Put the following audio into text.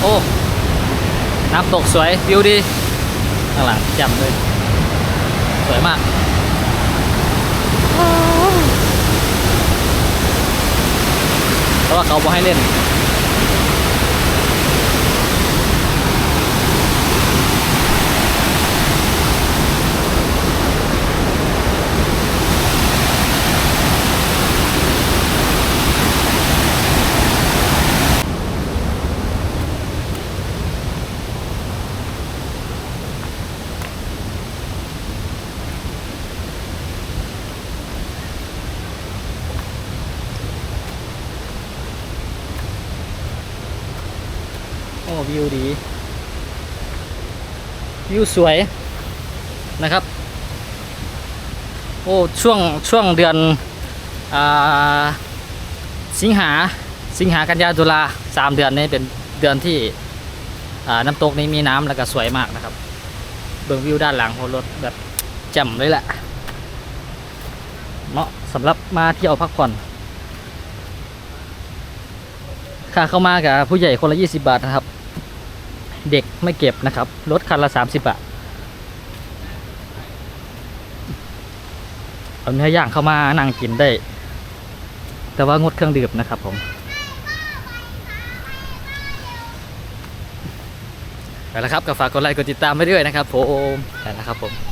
โอ้น้ำตกสวยวิวดีข้างหลังจำเลยสวยมากเพราะว่าเขาบอกให้เล่น อ้วิวดีวิวสวยนะครับ โอ้ช่วงช่วงเดือนอสิงหาสิงหากันยาตุลาสามเดือนนี้เป็นเดือนที่น้ำตกนี้มีน้ำแล้วก็สวยมากนะครับ เบิ่งวิวด้านหลังของรถแบบแจ่มเลยแหละเหมาะสำหรับมาเที่ยวพักผ่อนค่าเข้ามากับผู้ใหญ่คนละ 20 บาทนะครับ เด็กไม่เก็บนะครับรถคันละ 30 บาทเอาเนื้อย่างเข้ามานั่งกินได้ แต่ว่างดเครื่องดื่มนะครับผมไปแล้วครับก็ฝากกดไลค์กดติดตามไปด้วยนะครับผมไปแล้วครับผม